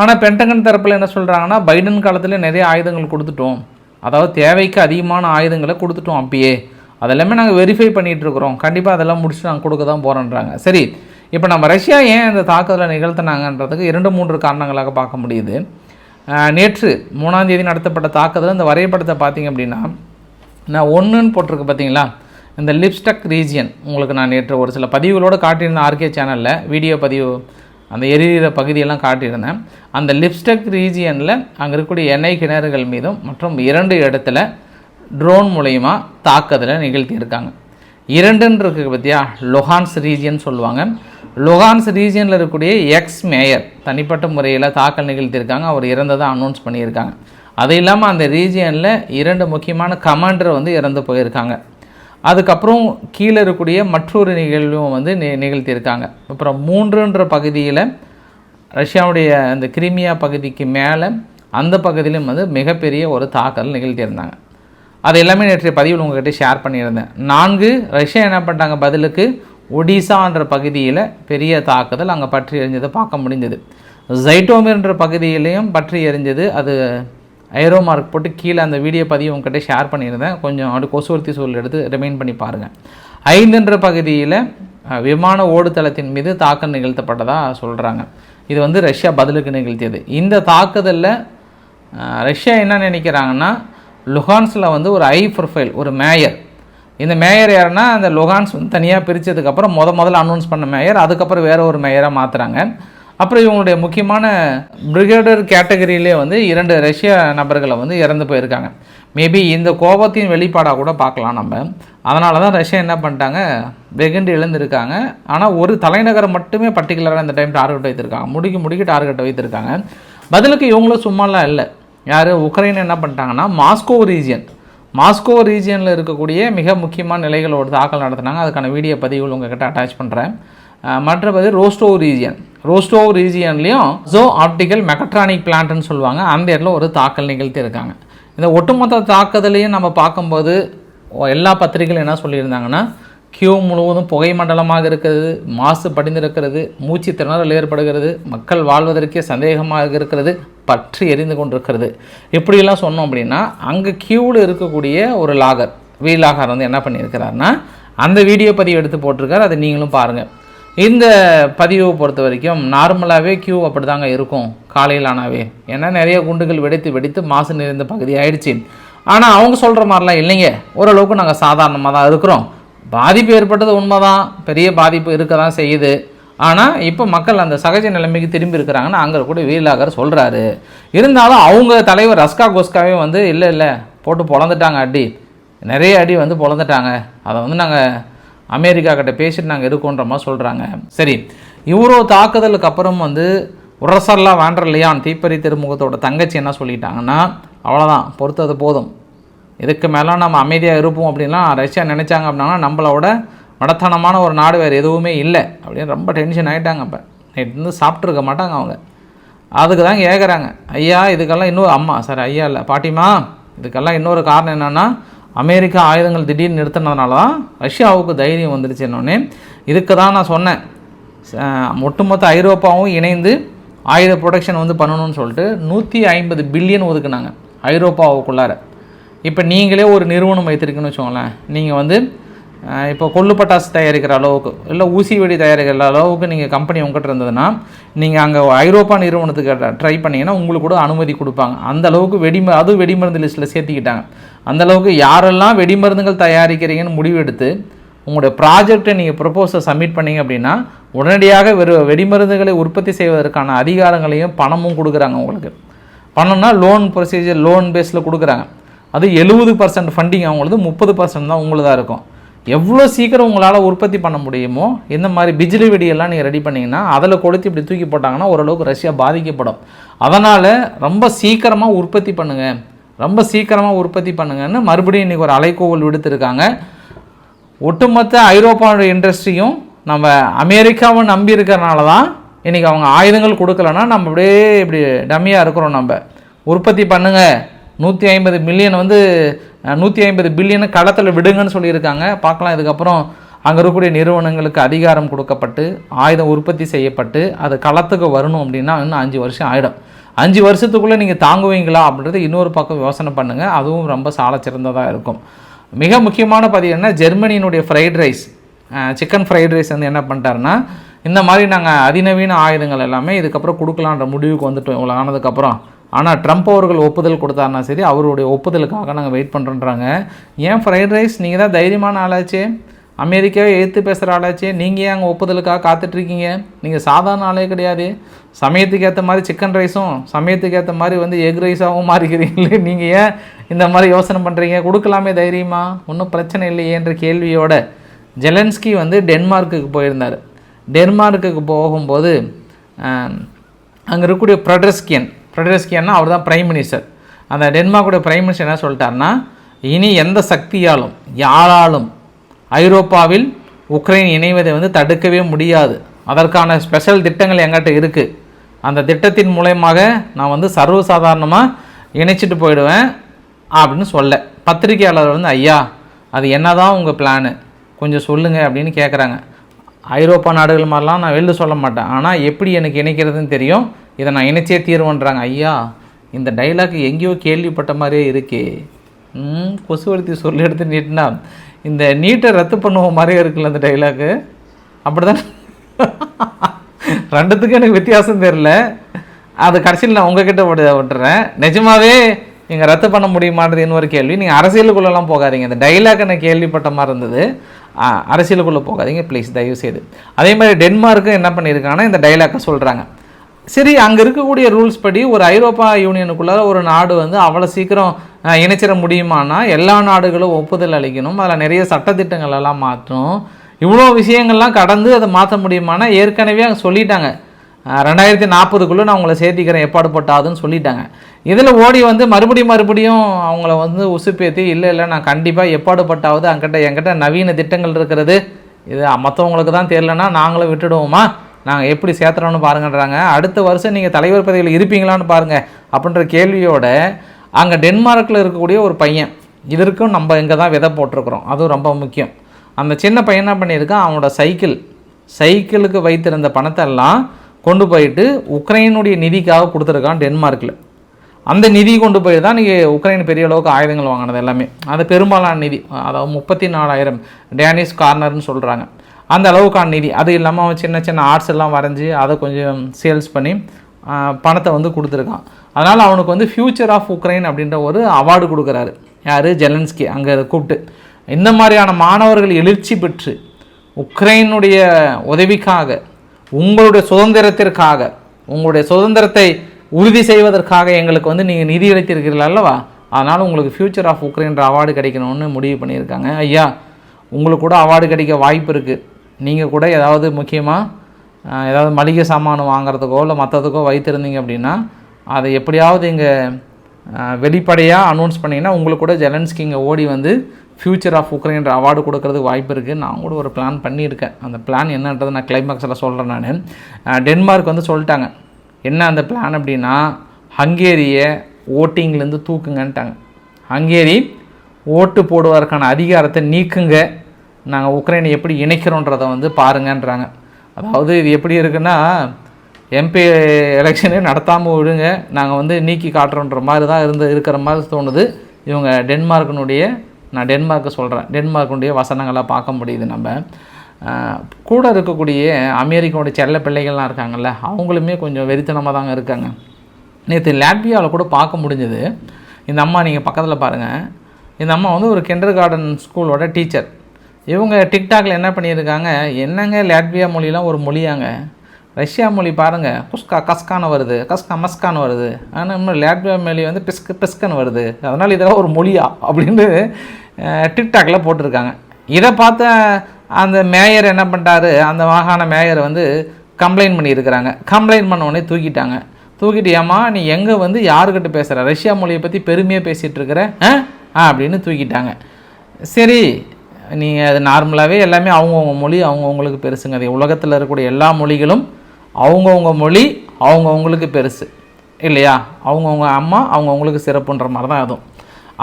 ஆனால் பென்டகன் தரப்பில் என்ன சொல்கிறாங்கன்னா பைடன் காலத்தில் நிறைய ஆயுதங்கள் கொடுத்துட்டோம். அதாவது தேவைக்கு அதிகமான ஆயுதங்களை கொடுத்துட்டோம் அப்பயே. அதெல்லாமே நாங்கள் வெரிஃபை பண்ணிகிட்டு இருக்கிறோம் கண்டிப்பாக அதெல்லாம் முடிச்சு நாங்கள் கொடுக்க தான் போகிறோன்றாங்க சரி இப்போ நம்ம ரஷ்யா ஏன் இந்த தாக்குதலை நிகழ்த்தினாங்கன்றதுக்கு இரண்டு மூன்று காரணங்களாக பார்க்க முடியுது. நேற்று மூணாம் தேதி நடத்தப்பட்ட தாக்குதல் இந்த வரைபடத்தை பார்த்தீங்க அப்படின்னா நான் ஒன்றுன்னு போட்டிருக்கு பார்த்தீங்களா? இந்த லிப்ஸ்டக் ரீஜியன் உங்களுக்கு நான் நேற்று ஒரு சில பதிவுகளோடு காட்டியிருந்தேன் ஆர்கே சேனலில். வீடியோ பதிவு அந்த எரியிற பகுதியெல்லாம் காட்டியிருந்தேன். அந்த லிப்ஸ்டக் ரீஜியனில் அங்கே இருக்கக்கூடிய எண்ணெய் கிணறுகள் மீதும் மற்றும் இரண்டு இடத்துல ட்ரோன் மூலயமா தாக்குதலை நிகழ்த்தியிருக்காங்க. இரண்டுன்னு இருக்கு பார்த்தியா லொஹான்ஸ் ரீஜியன் சொல்லுவாங்க. லொஹான்ஸ் ரீஜியனில் இருக்கக்கூடிய எக்ஸ் மேயர் தனிப்பட்ட முறையில் தாக்கல் நிகழ்த்தியிருக்காங்க. அவர் இறந்ததை அனௌன்ஸ் பண்ணியிருக்காங்க. அது இல்லாமல் அந்த ரீஜியனில் இரண்டு முக்கியமான கமாண்டர் வந்து இறந்து போயிருக்காங்க. அதுக்கப்புறம் கீழே இருக்கக்கூடிய மற்றொரு நிகழ்வும் வந்து நி நிகழ்த்தியிருக்காங்க. அப்புறம் மூன்றுன்ற பகுதியில் ரஷ்யாவுடைய அந்த கிரிமியா பகுதிக்கு மேலே அந்த பகுதியிலும் வந்து மிகப்பெரிய ஒரு தாக்கல் நிகழ்த்தியிருந்தாங்க. அது எல்லாமே நேற்றைய பதிவில் உங்ககிட்ட ஷேர் பண்ணியிருந்தேன். நான்கு ரஷ்யா என்ன பண்ணிட்டாங்க? பதிலுக்கு ஒடிசான்ற பகுதியில் பெரிய தாக்குதல் அங்கே பற்றி எரிஞ்சதை பார்க்க முடிஞ்சது. ஜைட்டோமிர்ன்ற பகுதியிலையும் பற்றி எரிஞ்சது. அது ஐரோ மார்க் போட்டு கீழே அந்த வீடியோ பதிவு உங்ககிட்ட ஷேர் பண்ணியிருந்தேன். கொஞ்சம் அப்படி கொசுவர்த்தி சூழல் எடுத்து ரிமைண்ட் பண்ணி பாருங்கள் ஐந்துன்ற பகுதியில் விமான ஓடுதளத்தின் மீது தாக்கல் நிகழ்த்தப்பட்டதாக சொல்கிறாங்க இது வந்து ரஷ்யா பதிலுக்கு நிகழ்த்தியது. இந்த தாக்குதலில் ரஷ்யா என்ன நினைக்கிறாங்கன்னா லுஹான்ஸில் வந்து ஒரு ஐ ப்ரொஃபைல் ஒரு மேயர். இந்த மேயர் யாருன்னா அந்த லுகான்ஸ் வந்து தனியாக பிரித்ததுக்கப்புறம் முத முதல்ல அனௌன்ஸ் பண்ண மேயர் அதுக்கப்புறம் வேறு ஒரு மேயராக மாற்றுறாங்க அப்புறம் இவங்களுடைய முக்கியமான பிரிகேடர் கேட்டகரியிலே வந்து இரண்டு ரஷ்ய நபர்களை வந்து இறந்து போயிருக்காங்க. மேபி இந்த கோபத்தின் வெளிப்பாடாக கூட பார்க்கலாம் நம்ம. அதனால தான் ரஷ்யா என்ன பண்ணிட்டாங்க? வெகுண்டு எழுந்திருக்காங்க. ஆனால் ஒரு தலைநகரம் மட்டுமே பர்டிகுலராக இந்த டைம் டார்கெட் வைத்திருக்காங்க. முடிக்க முடிக்க டார்கெட் வைத்திருக்காங்க. பதிலுக்கு இவங்களும் சும்மாலாம் இல்லை. யார்? உக்ரைன் என்ன பண்ணிட்டாங்கன்னா மாஸ்கோ ரீஜியன். மாஸ்கோ ரீஜியனில் இருக்கக்கூடிய மிக முக்கியமான நிலைகளோட தாக்கல் நடத்துனாங்க. அதுக்கான வீடியோ பதிவுகள் உங்ககிட்ட அட்டாச் பண்ணுறேன் மற்றபடி ரோஸ்டோ ரீஜியன். ரோஸ்டோ ரீஜியன்லேயும் ஜோ ஆப்டிக்கல் மெக்கட்ரானிக் பிளான்ட்னு சொல்லுவாங்க. அந்த இடத்துல ஒரு தாக்கல் நிகழ்த்தி இருக்காங்க. இந்த ஒட்டுமொத்த தாக்குதலையும் நம்ம பார்க்கும்போது எல்லா பத்திரிகைகளும் என்ன சொல்லியிருந்தாங்கன்னா கியூ முழுவதும் புகை மண்டலமாக இருக்கிறது மாசு படிந்திருக்கிறது மூச்சு திணறல் ஏற்படுகிறது மக்கள் வாழ்வதற்கே சந்தேகமாக இருக்கிறது பற்றி எரிந்து கொண்டிருக்கிறது. இப்படியெல்லாம் சொன்னோம் அப்படின்னா அங்கே கியூவில் இருக்கக்கூடிய ஒரு லாகர் வி லாகர் வந்து என்ன பண்ணியிருக்கிறாருன்னா அந்த வீடியோ பதிவு எடுத்து போட்டிருக்காரு. அதை நீங்களும் பாருங்கள் இந்த பதிவை பொறுத்த வரைக்கும் நார்மலாகவே கியூ அப்படி தாங்க இருக்கும் காலையில் ஆனாவே. ஏன்னா நிறைய குண்டுகள் வெடித்து வெடித்து மாசு நிறைந்த பகுதி ஆயிடுச்சு. ஆனால் அவங்க சொல்கிற மாதிரிலாம் இல்லைங்க. ஓரளவுக்கு நாங்கள் சாதாரணமாக தான் இருக்கிறோம். பாதிப்பு ஏற்பட்டது உண்மைதான். பெரிய பாதிப்பு இருக்க தான் செய்யுது. ஆனால் இப்போ மக்கள் அந்த சகஜ நிலைமைக்கு திரும்பி இருக்கிறாங்கன்னு அங்கே கூட வீலாகர் சொல்கிறாரு இருந்தாலும் அவங்க தலைவர் ரஸ்கா கோஸ்காவே வந்து இல்லை இல்லை போட்டு பொழந்துட்டாங்க அடி. நிறைய அடி வந்து பொழந்துட்டாங்க. அதை வந்து நாங்கள் அமெரிக்கா கிட்ட பேசிட்டு நாங்கள் இருக்கோன்ற மாதிரி சொல்கிறாங்க சரி இவ்வளோ தாக்குதலுக்கு அப்புறம் வந்து உரசல்லா வாண்டர் இல்லையான் தீப்பறி திருமுகத்தோட தங்கச்சி என்ன சொல்லிட்டாங்கன்னா அவ்வளோதான் பொறுத்தது போதும். இதுக்கு மேலே நம்ம அமைதியாக இருப்போம் அப்படின்லாம் ரஷ்யா நினச்சாங்க அப்படின்னா நம்மளோட மடத்தனமான ஒரு நாடு வேறு எதுவுமே இல்லை அப்படின்னு ரொம்ப டென்ஷன் ஆகிட்டாங்க அப்போ. நைட்டு இருந்து சாப்பிட்ருக்க மாட்டாங்க அவங்க. அதுக்கு தான் கேட்குறாங்க ஐயா இதுக்கெல்லாம் இன்னொரு அம்மா சார் ஐயா இல்லை பாட்டிமா இதுக்கெல்லாம் இன்னொரு காரணம் என்னென்னா அமெரிக்கா ஆயுதங்கள் திடீர்னு நிறுத்தினதுனால தான் ரஷ்யாவுக்கு தைரியம் வந்துடுச்சு என்னொன்னே இதுக்கு தான் நான் சொன்னேன். ஒட்டுமொத்த ஐரோப்பாவும் இணைந்து ஆயுத ப்ரொடக்ஷன் வந்து பண்ணணும்னு சொல்லிட்டு நூற்றி ஐம்பது பில்லியன் ஒதுக்குனாங்க ஐரோப்பாவுக்குள்ளார. இப்போ நீங்களே ஒரு நிறுவனம் வைத்திருக்குன்னு வச்சுக்கோங்களேன். நீங்கள் வந்து இப்போ கொள்ளு பட்டாசு தயாரிக்கிற அளவுக்கு இல்லை ஊசி வெடி தயாரிக்கிற அளவுக்கு நீங்கள் கம்பெனி உங்ககிட்ட இருந்ததுன்னா நீங்கள் அங்கே ஐரோப்பா நிறுவனத்துக்கு ட்ரை பண்ணிங்கன்னா உங்களுக்கு கூட அனுமதி கொடுப்பாங்க. அந்த அளவுக்கு வெடி அதுவும் வெடிமருந்து லிஸ்ட்டில் சேர்த்திக்கிட்டாங்க. அந்த அளவுக்கு யாரெல்லாம் வெடிமருந்துகள் தயாரிக்கிறீங்கன்னு முடிவெடுத்து உங்களுடைய ப்ராஜெக்டை நீங்கள் ப்ரப்போஸை சப்மிட் பண்ணீங்க அப்படின்னா உடனடியாக வெறு வெடிமருந்துகளை உற்பத்தி செய்வதற்கான அதிகாரங்களையும் பணமும் கொடுக்குறாங்க உங்களுக்கு. பணம்னா லோன் ப்ரொசீஜர் லோன் பேஸில் கொடுக்குறாங்க. அது எழுபது பர்சன்ட் ஃபண்டிங் அவங்களது முப்பது பர்சன்ட் தான் உங்களுதாக இருக்கும். எவ்வளோ சீக்கிரம் உங்களால் உற்பத்தி பண்ண முடியுமோ இந்த மாதிரி பிஜிலி வெடியெல்லாம் நீங்கள் ரெடி பண்ணிங்கன்னா அதில் கொளுத்தி இப்படி தூக்கி போட்டாங்கன்னா ஓரளவுக்கு ரஷ்யா பாதிக்கப்படும். அதனால் ரொம்ப சீக்கிரமாக உற்பத்தி பண்ணுங்கள் ரொம்ப சீக்கிரமாக உற்பத்தி பண்ணுங்கன்னு மறுபடியும் இன்றைக்கி ஒரு அலைக்கோவல் விடுத்திருக்காங்க. ஒட்டுமொத்த ஐரோப்பாவுடைய இண்டஸ்ட்ரியும் நம்ம அமெரிக்காவை நம்பி இருக்கிறனால தான் இன்றைக்கி அவங்க ஆயுதங்கள் கொடுக்கலன்னா நம்ம அப்படியே இப்படி டம்மியாக இருக்கிறோம் நம்ம. உற்பத்தி பண்ணுங்கள் நூற்றி ஐம்பது மில்லியன் வந்து நூற்றி ஐம்பது பில்லியனை களத்தில் விடுங்கன்னு சொல்லியிருக்காங்க. பார்க்கலாம் இதுக்கப்புறம் அங்கே இருக்கக்கூடிய நிறுவனங்களுக்கு அதிகாரம் கொடுக்கப்பட்டு ஆயுதம் உற்பத்தி செய்யப்பட்டு அது களத்துக்கு வரணும் அப்படின்னா இன்னும் அஞ்சு வருஷம் ஆகிடும் அஞ்சு வருஷத்துக்குள்ளே நீங்கள் தாங்குவீங்களா அப்படின்றது இன்னொரு பக்கம் யோசனை பண்ணுங்கள் அதுவும் ரொம்ப சால சிறந்ததாக இருக்கும். மிக முக்கியமான பதிவு என்ன? ஜெர்மனியினுடைய fried rice chicken fried rice வந்து என்ன பண்ணிட்டாருன்னா இந்த மாதிரி நாங்கள் அதிநவீன ஆயுதங்கள் எல்லாமே இதுக்கப்புறம் கொடுக்கலான்ற முடிவுக்கு வந்துட்டோம். இவ்வளோ ஆனதுக்கப்புறம். ஆனால் ட்ரம்ப் அவர்கள் ஒப்புதல் கொடுத்தாருனா சரி அவருடைய ஒப்புதலுக்காக நாங்கள் வெயிட் பண்ணுறோன்றாங்க ஏன் ஃப்ரைட் ரைஸ் நீங்கள் தான் தைரியமான ஆளாச்சே. அமெரிக்காவை எழுத்து பேசுகிற ஆளாச்சே. நீங்கள் ஏன் அங்கே ஒப்புதலுக்காக காத்துட்ருக்கீங்க? நீங்கள் சாதாரண ஆளே கிடையாது. சமயத்துக்கு ஏற்ற மாதிரி சிக்கன் ரைஸும் சமயத்துக்கு ஏற்ற மாதிரி வந்து எக் ரைஸாகவும் மாறிக்கிறீங்களே நீங்கள் ஏன் இந்த மாதிரி யோசனை பண்ணுறீங்க கொடுக்கலாமே தைரியமா? ஒன்றும் பிரச்சனை இல்லையேன்ற கேள்வியோட ஜெலன்ஸ்கி வந்து டென்மார்க்குக்கு போயிருந்தார். டென்மார்க்குக்கு போகும்போது அங்கே இருக்கக்கூடிய ப்ரொட்ரஸ்கியன் அவர் தான் பிரைம் மினிஸ்டர் அந்த டென்மார்க்குடைய பிரைம் மினிஸ்டர் என்ன சொல்லிட்டாருன்னா இனி எந்த சக்தியாலும் யாராலும் ஐரோப்பாவில் உக்ரைன் இணைவதை வந்து தடுக்கவே முடியாது. அதற்கான ஸ்பெஷல் திட்டங்கள் எங்கிட்ட இருக்குது அந்த திட்டத்தின் மூலயமாக நான் வந்து சர்வசாதாரணமாக இணைச்சிட்டு போயிடுவேன் அப்படின்னு சொல்ல. பத்திரிகையாளர் வந்து ஐயா அது என்னதான் உங்கள் பிளானு கொஞ்சம் சொல்லுங்கள் அப்படின்னு கேட்குறாங்க ஐரோப்பா நாடுகள் மாதிரிலாம் நான் வெளில சொல்ல மாட்டேன். ஆனால் எப்படி எனக்கு இணைக்கிறதுன்னு தெரியும். இதை நான் இணைச்சே தீர்வுன்றாங்க. ஐயா இந்த டைலாக் எங்கேயோ கேள்விப்பட்ட மாதிரியே இருக்கே. ம் கொசுவர்த்தி சொல்லி எடுத்து நீட்டினா இந்த நீட்டை ரத்து பண்ணுவோம் மாதிரியே இருக்குல்ல அந்த டைலாக்கு அப்படிதான். ரெண்டுத்துக்கும் எனக்கு வித்தியாசம் தெரில அது கடைசியில் நான் உங்ககிட்ட விட விட்டுறேன். நிஜமாவே நீங்கள் ரத்து பண்ண முடியுமான்றது இன்னொரு கேள்வி. நீங்கள் அரசியலுக்குள்ளெல்லாம் போகாதீங்க. இந்த டைலாக் எனக்கு கேள்விப்பட்ட மாதிரி இருந்தது. ஆ, அரசியலுக்குள்ளே போகாதீங்க ப்ளீஸ் தயவு செய்து அதே மாதிரி டென்மார்க்கும் என்ன பண்ணியிருக்காங்கன்னா இந்த டைலாக்கை சொல்கிறாங்க சரி அங்கே இருக்கக்கூடிய ரூல்ஸ் படி ஒரு ஐரோப்பா யூனியனுக்குள்ள ஒரு நாடு வந்து அவ்வளோ சீக்கிரம் இணைச்சிட முடியுமானா எல்லா நாடுகளும் ஒப்புதல் அளிக்கணும். அதில் நிறைய சட்டத்திட்டங்கள் எல்லாம் மாற்றணும். இவ்வளோ விஷயங்கள்லாம் கடந்து அதை மாற்ற முடியுமானா ஏற்கனவே அங்கே சொல்லிட்டாங்க. ரெண்டாயிரத்தி நாற்பதுக்குள்ளே நான் உங்களை சேர்த்திக்கிறேன் எப்பாடு போட்டாதுன்னு சொல்லிட்டாங்க. இதில் ஓடி வந்து மறுபடியும் மறுபடியும் அவங்கள வந்து உசுப்பேத்தி இல்லை இல்லை நான் கண்டிப்பாக எப்பாடு பட்டாவது அங்கிட்ட என்கிட்ட நவீன திட்டங்கள் இருக்கிறது. இது மற்றவங்களுக்கு தான் தெரிலனா நாங்களும் விட்டுடுவோமா? நாங்கள் எப்படி சேர்த்துறோம்னு பாருங்கன்றாங்க. அடுத்த வருஷம் நீங்கள் தலைவர் பதவியில் இருப்பீங்களான்னு பாருங்கள் அப்படின்ற கேள்வியோட அங்கே டென்மார்க்கில் இருக்கக்கூடிய ஒரு பையன். இதற்கும் நம்ம இங்கே தான் விதை போட்டிருக்கிறோம். அதுவும் ரொம்ப முக்கியம். அந்த சின்ன பையன் என்ன பண்ணியிருக்கான்? அவனோட சைக்கிள் சைக்கிளுக்கு வைத்திருந்த பணத்தை எல்லாம் கொண்டு போயிட்டு உக்ரைனுடைய நிதிக்காக கொடுத்துருக்கான் டென்மார்க்கில் அந்த நிதி கொண்டு போய் தான் நீங்கள் உக்ரைன் பெரிய அளவுக்கு ஆயுதங்கள் வாங்கினது எல்லாமே. அது பெரும்பாலான நிதி. அதாவது முப்பத்தி நாலாயிரம் டேனிஷ் கார்னர்னு சொல்கிறாங்க அந்த அளவுக்கான நிதி. அது இல்லாமல் அவன் சின்ன சின்ன ஆர்ட்ஸ் எல்லாம் வரைஞ்சி அதை கொஞ்சம் சேல்ஸ் பண்ணி பணத்தை வந்து கொடுத்துருக்கான். அதனால் அவனுக்கு வந்து ஃப்யூச்சர் ஆஃப் உக்ரைன் அப்படின்ற ஒரு அவார்டு கொடுக்குறாரு. யார்? ஜெலன்ஸ்கி அங்கே கூப்பிட்டு. இந்த மாதிரியான மாணவர்கள் எழுச்சி பெற்று உக்ரைனுடைய உதவிக்காக உங்களுடைய சுதந்திரத்திற்காக உங்களுடைய சுதந்திரத்தை உறுதி செய்வதற்காக எங்களுக்கு வந்து நீங்கள் நிதி அளித்திருக்கிறீர்கள் அல்லவா? அதனால் உங்களுக்கு ஃப்யூச்சர் ஆஃப் உக்ரைன்ற அவார்டு கிடைக்கணும்னு முடிவு பண்ணியிருக்காங்க. ஐயா உங்களுக்கு கூட அவார்டு கிடைக்க வாய்ப்பு இருக்குது நீங்கள் கூட ஏதாவது முக்கியமாக ஏதாவது மளிகை சாமான் வாங்குறதுக்கோ இல்லை மற்றதுக்கோ வைத்திருந்தீங்க அப்படின்னா அதை எப்படியாவது இங்கே வெளிப்படையாக அனௌன்ஸ் பண்ணிங்கன்னா உங்களுக்கு கூட ஜெலன்ஸ்கி இங்கே ஓடி வந்து ஃப்யூச்சர் ஆஃப் உக்ரைன்ற அவார்டு கொடுக்கறதுக்கு வாய்ப்பு இருக்குது நான் கூட ஒரு பிளான் பண்ணியிருக்கேன். அந்த பிளான் என்னன்றது நான் கிளைமேக்ஸில் சொல்கிறேன் நான். டென்மார்க் வந்து சொல்லிட்டாங்க. என்ன அந்த பிளான் அப்படின்னா ஹங்கேரியை ஓட்டிங்லேருந்து தூக்குங்கன்ட்டாங்க. ஹங்கேரி ஓட்டு போடுவதற்கான அதிகாரத்தை நீக்குங்க. நாங்கள் உக்ரைனை எப்படி இணைக்கிறோன்றதை வந்து பாருங்கன்றாங்க. அதாவது இது எப்படி இருக்குன்னா எம்பி எலெக்ஷனே நடத்தாமல் விடுங்க நாங்கள் வந்து நீக்கி காட்டுறோன்ற மாதிரி தான் இருந்து இருக்கிற மாதிரி தோணுது. இவங்க டென்மார்க்கினுடைய நான் டென்மார்க்கை சொல்கிறேன் டென்மார்க்கினுடைய வசனங்களை பார்க்க முடியுது நம்ம. கூட இருக்கக்கூடிய அமெரிக்காவுடைய செல்ல பிள்ளைகள்லாம் இருக்காங்கல்ல அவங்களுமே கொஞ்சம் வெறித்தனமாக தாங்க இருக்காங்க. நேற்று லாட்வியாவில் கூட பார்க்க முடிஞ்சது. இந்த அம்மா நீங்கள் பக்கத்தில் பாருங்கள் இந்த அம்மா வந்து ஒரு கிண்டர் கார்டன் ஸ்கூலோட டீச்சர் இவங்க டிக்டாக்ல என்ன பண்ணியிருக்காங்க? என்னங்க லாட்வியா மொழிலாம் ஒரு மொழியாங்க? ரஷ்யா மொழி பாருங்கள் குஸ்கா கஸ்கான்னு வருது. கஸ்கா மஸ்கான்னு வருது. ஆனால் இன்னும் லாட்வியா மொழி வந்து பிஸ்கு பிஸ்கன்னு வருது. அதனால் இதெல்லாம் ஒரு மொழியா அப்படின்னு டிக்டாக்ல போட்டிருக்காங்க. இதை பார்த்த அந்த மேயர் என்ன பண்ணிட்டாரு? அந்த மாகாண மேயர் வந்து கம்ப்ளைண்ட் பண்ணியிருக்கிறாங்க. கம்ப்ளைண்ட் பண்ண உடனே தூக்கிட்டாங்க. தூக்கிட்டு ஏம்மா நீ எங்கே வந்து யாருக்கிட்ட பேசுகிற ரஷ்யா மொழியை பற்றி பெருமையாக பேசிகிட்டு இருக்கிற? ஆ அப்படின்னு தூக்கிட்டாங்க. சரி நீங்கள் அது நார்மலாகவே எல்லாமே அவங்கவுங்க மொழி அவங்கவுங்களுக்கு பெருசுங்க. அது உலகத்தில் இருக்கக்கூடிய எல்லா மொழிகளும் அவங்கவுங்க மொழி அவங்கவுங்களுக்கு பெருசு. இல்லையா? அவங்கவுங்க அம்மா அவங்கவுங்களுக்கு சிறப்புன்ற மாதிரி தான் அதுவும்.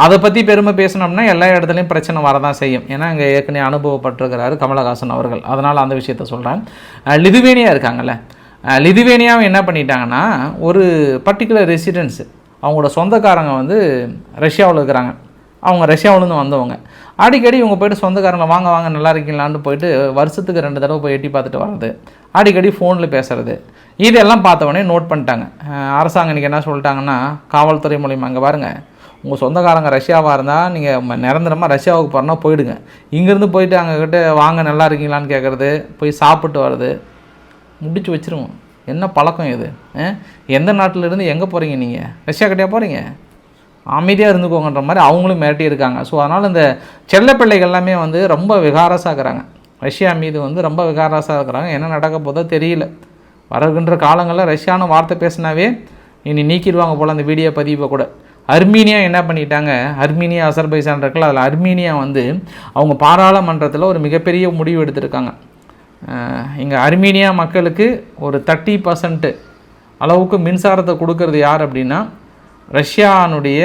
அதை பற்றி பெருமை பேசினோம்னா எல்லா இடத்துலையும் பிரச்சனை வரதான் செய்யும். ஏன்னா இங்கே ஏற்கனவே அனுபவப்பட்டிருக்கிறாரு கமலஹாசன் அவர்கள். அதனால் அந்த விஷயத்த சொல்கிறேன் லிதுவேனியா இருக்காங்கல்ல. லிதுவேனியாவை என்ன பண்ணிட்டாங்கன்னா ஒரு பர்டிகுலர் ரெசிடென்ஸு அவங்களோட சொந்தக்காரங்க வந்து ரஷ்யாவில் இருக்கிறாங்க. அவங்க ரஷ்யாவிலேருந்து வந்தவங்க. அடிக்கடி இவங்க போய்ட்டு சொந்தக்காரங்களை வாங்க வாங்க நல்லா இருக்கீங்களான்னு போயிட்டு வருஷத்துக்கு ரெண்டு தடவை போய் எட்டி பார்த்துட்டு வர்றது. அடிக்கடி ஃபோனில் பேசுறது. இதெல்லாம் பார்த்த உடனே நோட் பண்ணிட்டாங்க அரசாங்கம் இன்றைக்கி என்ன சொல்லிட்டாங்கன்னா காவல்துறை மூலியமாக அங்கே பாருங்கள் உங்கள் சொந்தக்காரங்க ரஷ்யாவாக இருந்தால் நீங்கள் நிரந்தரமாக ரஷ்யாவுக்கு போகிறனா போயிடுங்க. இங்கேருந்து போயிட்டு அங்கக்கிட்ட வாங்க நல்லா இருக்கீங்களான்னு கேட்குறது போய் சாப்பிட்டு வர்றது முடிச்சு வச்சிருவோம். என்ன பழக்கம் இது? எந்த நாட்டிலேருந்து எங்கே போகிறீங்க நீங்கள் ரஷ்யா கிட்டே போகிறீங்க அமைதியாக இருந்துக்கோங்கன்ற மாதிரி அவங்களும் மிரட்டி இருக்காங்க. ஸோ அதனால் இந்த செல்ல பிள்ளைகள் எல்லாமே வந்து ரொம்ப விகாரசாக இருக்கிறாங்க. ரஷ்யா மீது வந்து ரொம்ப விகாரசாக இருக்கிறாங்க. என்ன நடக்க போதோ தெரியல. வருகின்ற காலங்களில் ரஷ்யான்னு வார்த்தை பேசினாவே இனி நீக்கிடுவாங்க போல் அந்த வீடியோ பதிவை கூட. அர்மீனியா என்ன பண்ணிட்டாங்க? அர்மீனியா அசர்பைசான் இருக்குல்ல அதில் அர்மீனியா வந்து அவங்க பாராளுமன்றத்தில் ஒரு மிகப்பெரிய முடிவு எடுத்திருக்காங்க. இங்கே அர்மீனியா மக்களுக்கு ஒரு தேர்ட்டி பர்சன்ட்டு அளவுக்கு மின்சாரத்தை கொடுக்கறது யார் அப்படின்னா ரஷ்யானுடைய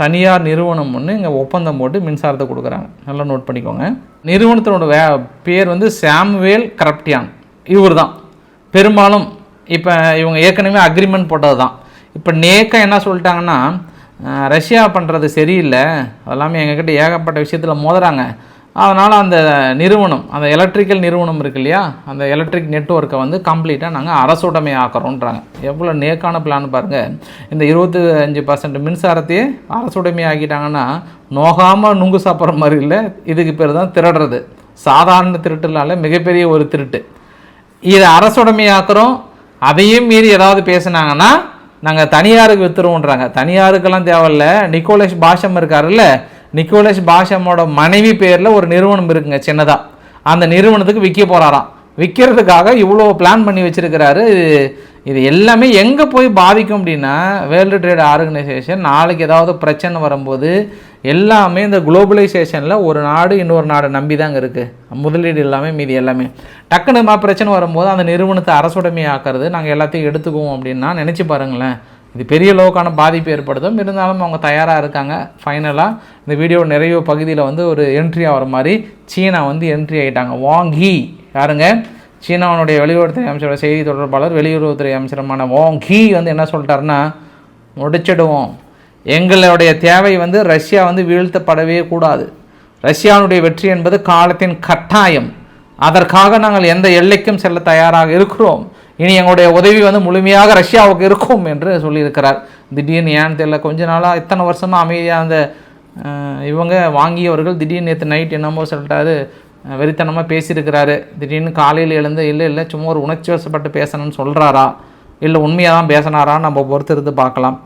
தனியார் நிறுவனம் ஒன்று இங்கே ஒப்பந்தம் போட்டு மின்சாரத்தை கொடுக்குறாங்க. நல்லா நோட் பண்ணிக்கோங்க. நிறுவனத்தினோட வே பேர் வந்து சாம்வேல் கரப்டியான். இவர் தான் பெரும்பாலும் இப்போ இவங்க ஏற்கனவே அக்ரிமெண்ட் போட்டது தான் இப்போ நேக்கா என்ன சொல்லிட்டாங்கன்னா ரஷ்யா பண்ணுறது சரியில்லை. அதெல்லாமே எங்ககிட்ட ஏகப்பட்ட விஷயத்தில் மோதுறாங்க. அதனால் அந்த நிறுவனம் அந்த எலக்ட்ரிக்கல் நிறுவனம் இருக்கு இல்லையா? அந்த எலக்ட்ரிக் நெட்ஒர்க்கை வந்து கம்ப்ளீட்டாக நாங்கள் அரசுடைமை ஆக்குறோன்றாங்க. எவ்வளோ நேக்கான பிளான் பாருங்கள் இந்த இருபத்தி அஞ்சு பர்சன்ட் மின்சாரத்தையே அரசுடைமை ஆக்கிட்டாங்கன்னா நோகாமல் நுங்கு சாப்பிட்ற மாதிரி இல்லை. இதுக்கு பேர் தான் திருடுறது. சாதாரண திருட்டுனால மிகப்பெரிய ஒரு திருட்டு. இதை அரசுடைமையாக்குறோம் அதையும் மீறி ஏதாவது பேசுனாங்கன்னா நாங்கள் தனியாருக்கு வித்துருவோன்றாங்க. தனியாருக்கெல்லாம் தேவையில்ல. நிக்கோலேஷ் பாஷம் இருக்காருல்ல நிக்கோலஸ் பாஷமோட மனைவி பேரில் ஒரு நிறுவனம் இருக்குங்க சின்னதாக அந்த நிறுவனத்துக்கு விற்க போகிறாராம் விற்கிறதுக்காக இவ்வளோ பிளான் பண்ணி வச்சுருக்கிறாரு. இது எல்லாமே எங்கே போய் பாதிக்கும் அப்படின்னா வேர்ல்டு ட்ரேட் ஆர்கனைசேஷன் நாளைக்கு ஏதாவது பிரச்சனை வரும்போது எல்லாமே இந்த குளோபலைசேஷனில் ஒரு நாடு இன்னொரு நாடு நம்பி தாங்க இருக்குது முதலீடு எல்லாமே மீதி எல்லாமே. டக்குனுமா பிரச்சனை வரும்போது அந்த நிறுவனத்தை அரசுடைமையாக்குறது நாங்கள் எல்லாத்தையும் எடுத்துக்குவோம் அப்படின்னா நினச்சி பாருங்களேன். இது பெரிய அளவுக்கான பாதிப்பு ஏற்படுத்தும். இருந்தாலும் அவங்க தயாராக இருக்காங்க. ஃபைனலாக இந்த வீடியோ நிறைய பகுதியில் வந்து ஒரு என்ட்ரி ஆகிற மாதிரி சீனா வந்து என்ட்ரி ஆகிட்டாங்க வாங்கி யாருங்க? சீனாவுடைய வெளியுறவுத்துறை அமைச்சரோட செய்தி தொடர்பாளர் வெளியுறவுத்துறை அமைச்சரமான வாங் ஹீ வந்து என்ன சொல்லிட்டாருன்னா முடிச்சிடுவோம். எங்களுடைய தேவை வந்து ரஷ்யா வந்து வீழ்த்தப்படவே கூடாது. ரஷ்யாவுடைய வெற்றி என்பது காலத்தின் கட்டாயம். அதற்காக நாங்கள் எந்த எல்லைக்கும் செல்ல தயாராக இருக்கிறோம். இனி எங்களுடைய உதவி வந்து முழுமையாக ரஷ்யாவுக்கு இருக்கும் என்று சொல்லியிருக்கிறார். திடீர்னு ஏன்னு தெரியல கொஞ்ச நாளாக இத்தனை வருஷமாக அமைதியாக அந்த இவங்க வாங்கியவர்கள் திடீர்னு நேற்று நைட் என்னமோ சொல்லிட்டாரு வெறித்தனமாக பேசியிருக்கிறாரு. திடீர்னு காலையில் எழுந்து இல்லை இல்லை சும்மா ஒரு உணர்ச்சி வசப்பட்டு பேசணும்னு சொல்கிறாரா இல்லை உண்மையாக தான் பேசினாரான்னு நம்ம பொறுத்திருந்து பார்க்கலாம்.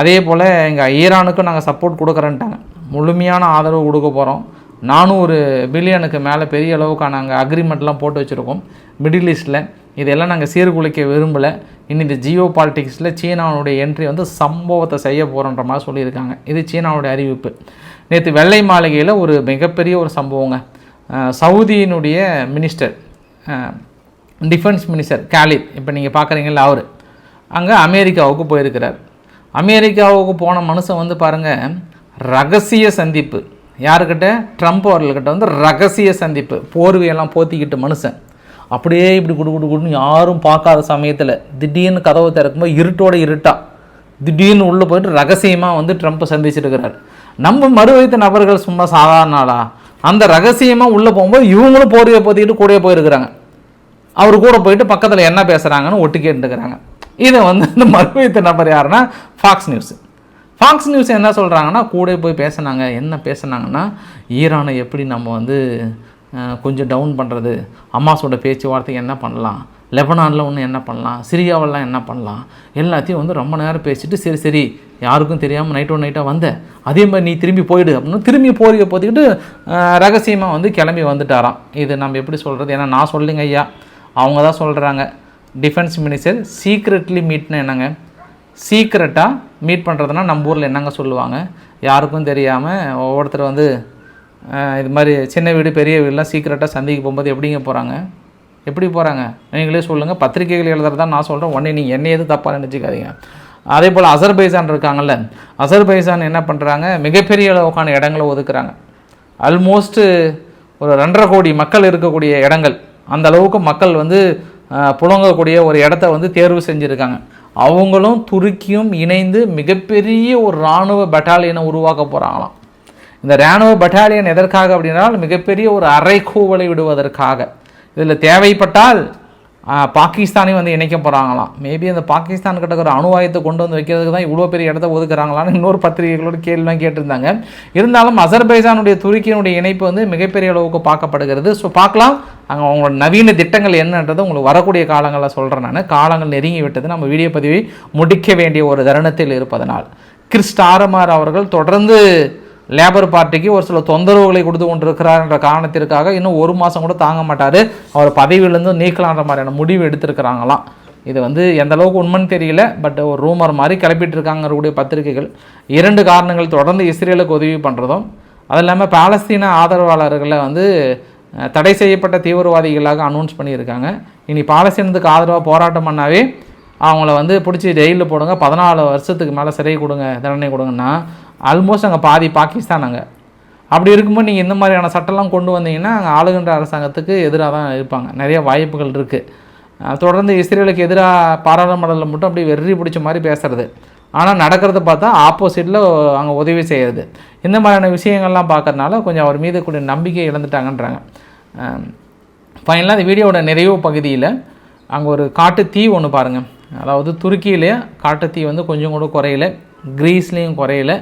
அதே போல் எங்கள் ஈரானுக்கும் நாங்கள் சப்போர்ட் கொடுக்குறேன்ட்டாங்க. முழுமையான ஆதரவு கொடுக்க போகிறோம் நானூறு பில்லியனுக்கு மேலே பெரிய அளவுக்கான நாங்கள் அக்ரிமெண்ட்லாம் போட்டு வச்சுருக்கோம். மிடில் ஈஸ்ட்டில் இதெல்லாம் நாங்கள் சீர்குலைக்க விரும்பலை. இனி இந்த ஜியோ பாலிட்டிக்ஸில் சீனாவுடைய என்ட்ரி வந்து சம்பவத்தை செய்ய போகிறோன்ற மாதிரி சொல்லியிருக்காங்க. இது சீனாவுடைய அறிவிப்பு. நேற்று வெள்ளை மாளிகையில் ஒரு மிகப்பெரிய ஒரு சம்பவங்க. சவுதியினுடைய மினிஸ்டர் டிஃபென்ஸ் மினிஸ்டர் காலித் இப்போ நீங்கள் பார்க்குறீங்களா அவர். அங்கே அமெரிக்காவுக்கு போயிருக்கிறார். அமெரிக்காவுக்கு போன மனுஷன் வந்து பாருங்கள் ரகசிய சந்திப்பு. யாருக்கிட்ட? ட்ரம்ப் அவர்கள்கிட்ட வந்து ரகசிய சந்திப்பு. போர்வையெல்லாம் போத்திக்கிட்டு மனுஷன். அப்படியே இப்படி குடு குடு குடுன்னு யாரும் பார்க்காத சமயத்தில் திடீர்னு கதவை திறக்கும்போது இருட்டோட இருட்டா. திடீர்னு உள்ளே போயிட்டு ரகசியமாக வந்து ட்ரம்ப்பை இருக்கிறார். நம்ம மறுவைத்த நபர்கள் சும்மா சாதாரண ஆளா? அந்த ரகசியமாக உள்ளே போகும்போது இவங்களும் போர்வையை போத்திக்கிட்டு கூடயே போயிருக்கிறாங்க. அவர் கூட போயிட்டு பக்கத்தில் என்ன பேசுகிறாங்கன்னு ஒட்டு கேட்டுக்கிறாங்க. இதை வந்து இந்த மறுவைத்த நபர் யாருன்னா? ஃபாக்ஸ் நியூஸ் ஃபாக்ஸ் நியூஸ் என்ன சொல்கிறாங்கன்னா கூட போய் பேசுனாங்க. என்ன பேசுனாங்கன்னா ஈரானை எப்படி நம்ம வந்து கொஞ்சம் டவுன் பண்ணுறது அம்மாஸோட பேச்சுவார்த்தை என்ன பண்ணலாம்? லெபனானில் ஒன்று என்ன பண்ணலாம்? சிரியாவெல்லாம் என்ன பண்ணலாம்? எல்லாத்தையும் வந்து ரொம்ப நேரம் பேசிட்டு சரி சரி யாருக்கும் தெரியாமல் நைட் ஒன் நைட்டாக வந்த. அதே மாதிரி நீ திரும்பி போயிடு அப்படின்னு திரும்பி போரியை போத்திக்கிட்டு ரகசியமாக வந்து கிளம்பி வந்துட்டாராம். இது நம்ம எப்படி சொல்கிறது ஏன்னா நான் சொல்லுங்க ஐயா. அவங்க தான் சொல்கிறாங்க டிஃபென்ஸ் மினிஸ்டர் சீக்ரெட்லி மீட்னு என்னங்க? சீக்ரெட்டாக மீட் பண்ணுறதுனா நம்ம ஊரில் என்னங்க சொல்லுவாங்க? யாருக்கும் தெரியாமல் ஒவ்வொருத்தர் வந்து இது மாதிரி சின்ன வீடு பெரிய வீடுலாம் சீக்ரெட்டாக சந்திக்கு போகும்போது எப்படிங்க போகிறாங்க எப்படி போகிறாங்க நீங்களே சொல்லுங்கள் பத்திரிகைகள் தான் நான் சொல்கிறேன் உடனே நீங்கள் என்ன எது தப்பாக நினச்சிக்காதீங்க. அதே போல் அசர்பைசான் இருக்காங்கல்ல அசர்பைசான் என்ன பண்ணுறாங்க மிகப்பெரிய அளவுக்கான இடங்களை ஒதுக்குறாங்க. ஆல்மோஸ்ட்டு ஒரு ரெண்டரை கோடி மக்கள் இருக்கக்கூடிய இடங்கள். அந்த அளவுக்கு மக்கள் வந்து புழங்கக்கூடிய ஒரு இடத்த வந்து தேர்வு செஞ்சுருக்காங்க. அவங்களும் துருக்கியும் இணைந்து மிகப்பெரிய ஒரு இராணுவ பெட்டாலியனை உருவாக்க போகிறாங்களாம் இந்த இராணுவ பட்டாலியன் எதற்காக அப்படின்னால் மிகப்பெரிய ஒரு அரைக்கூவலை விடுவதற்காக. இதில் தேவைப்பட்டால் பாகிஸ்தானையும் வந்து இணைக்க போகிறாங்களாம் மேபி அந்த பாகிஸ்தான் கிட்ட ஒரு அணு ஆயுதத்தை கொண்டு வந்து வைக்கிறதுக்கு தான் இவ்வளோ பெரிய இடத்த ஒதுக்குறாங்களான்னு இன்னொரு பத்திரிகைகளோட கேள்விலாம் கேட்டிருந்தாங்க. இருந்தாலும் அசர்பைசானுடைய துருக்கியினுடைய இணைப்பு வந்து மிகப்பெரிய அளவுக்கு பார்க்கப்படுகிறது. ஸோ பார்க்கலாம். அங்கே அவங்களோட நவீன திட்டங்கள் என்னன்றது உங்களுக்கு வரக்கூடிய காலங்களில் சொல்கிறேன் நான். காலங்கள் நெருங்கி விட்டது. நம்ம வீடியோ பதிவை முடிக்க வேண்டிய ஒரு தருணத்தில் இருப்பதனால். கிறிஸ்ட் ஆரமார் அவர்கள் தொடர்ந்து லேபர் பார்ட்டிக்கு ஒரு சில தொந்தரவுகளை கொடுத்து கொண்டிருக்கிறார் என்ற காரணத்திற்காக இன்னும் ஒரு மாதம் கூட தாங்க மாட்டார். அவர் பதவியிலேருந்து நீக்கலான்ற மாதிரியான முடிவு எடுத்திருக்கிறாங்களாம். இது வந்து எந்த அளவுக்கு உண்மைன்னு தெரியல பட் ஒரு ரூமர் மாதிரி கிளப்பிட்டு இருக்காங்கக்கூடிய பத்திரிகைகள். இரண்டு காரணங்கள் தொடர்ந்து இஸ்ரேலுக்கு உதவி பண்ணுறதும் அது இல்லாமல் பாலஸ்தீன ஆதரவாளர்களை வந்து தடை செய்யப்பட்ட தீவிரவாதிகளாக அனௌன்ஸ் பண்ணியிருக்காங்க. இனி பாலஸ்தீனத்துக்கு ஆதரவாக போராட்டம் பண்ணாவே அவங்கள வந்து பிடிச்சி ஜெயிலில் போடுங்க. பதினாலு வருஷத்துக்கு மேலே சிறை கொடுங்க தண்டனை கொடுங்கன்னா ஆல்மோஸ்ட் அங்கே பாதி பாகிஸ்தான் அங்கே. அப்படி இருக்கும்போது நீங்கள் இந்த மாதிரியான சட்டம்லாம் கொண்டு வந்தீங்கன்னா அங்கே ஆளுகின்ற அரசாங்கத்துக்கு எதிராக தான் இருப்பாங்க. நிறைய வாய்ப்புகள் இருக்குது தொடர்ந்து இஸ்ரேலுக்கு எதிராக பாராளுமன்றத்தில் மட்டும் அப்படி வெறி பிடிச்ச மாதிரி பேசுகிறது ஆனால் நடக்கிறத பார்த்தா ஆப்போசிட்டில் அங்கே உதவி செய்கிறது இந்த மாதிரியான விஷயங்கள்லாம் பார்க்கறதுனால கொஞ்சம் அவர் மீது கூடிய நம்பிக்கை இழந்துட்டாங்கன்றாங்க. ஃபைனலாக இந்த வீடியோவோட நிறைவு பகுதியில் அங்கே ஒரு காட்டு தீ ஒன்று பாருங்கள் அதாவது துருக்கியிலே காட்டு தீ வந்து கொஞ்சம் கூட குறையல. கிரீஸ்லேயும் குறையல.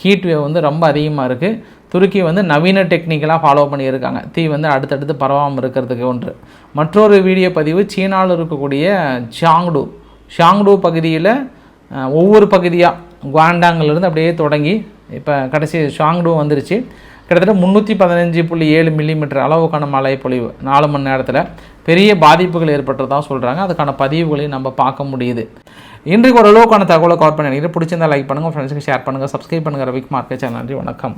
ஹீட் வேவ் வந்து ரொம்ப அதிகமாக இருக்குது துருக்கி வந்து நவீன டெக்னிக்கலாக ஃபாலோ பண்ணியிருக்காங்க. தீ வந்து அடுத்தடுத்து பரவாமல் இருக்கிறதுக்கு ஒன்று. மற்றொரு வீடியோ பதிவு சீனாவில் இருக்கக்கூடிய ஷாங்டு ஷாங்டு பகுதியில் ஒவ்வொரு பகுதியாக குவாண்டாங்கிலிருந்து அப்படியே தொடங்கி இப்போ கடைசி ஷாங்டு வந்துருச்சு. கிட்டத்தட்ட முந்நூற்றி பதினஞ்சு புள்ளி ஏழு மில்லிமீட்டர் அளவுக்கான மழை பொழிவு நாலு மணி நேரத்தில். பெரிய பாதிப்புகள் ஏற்பட்டதாக சொல்கிறாங்க அதுக்கான பதிவுகளையும் நம்ம பார்க்க முடியுது. இன்றைக்கு ஓரளவுக்கான தகவலை கவர் பண்ணி நினைக்கிறேன் பிடிச்சிருந்தா லைக் பண்ணுங்கள் ஃப்ரெண்ட்ஸுக்கு ஷேர் பண்ணுங்கள் சப்ஸ்கிரைப் பண்ணுங்கள் ரவிக் மார்க்கெட் சேனல் நன்றி வணக்கம்.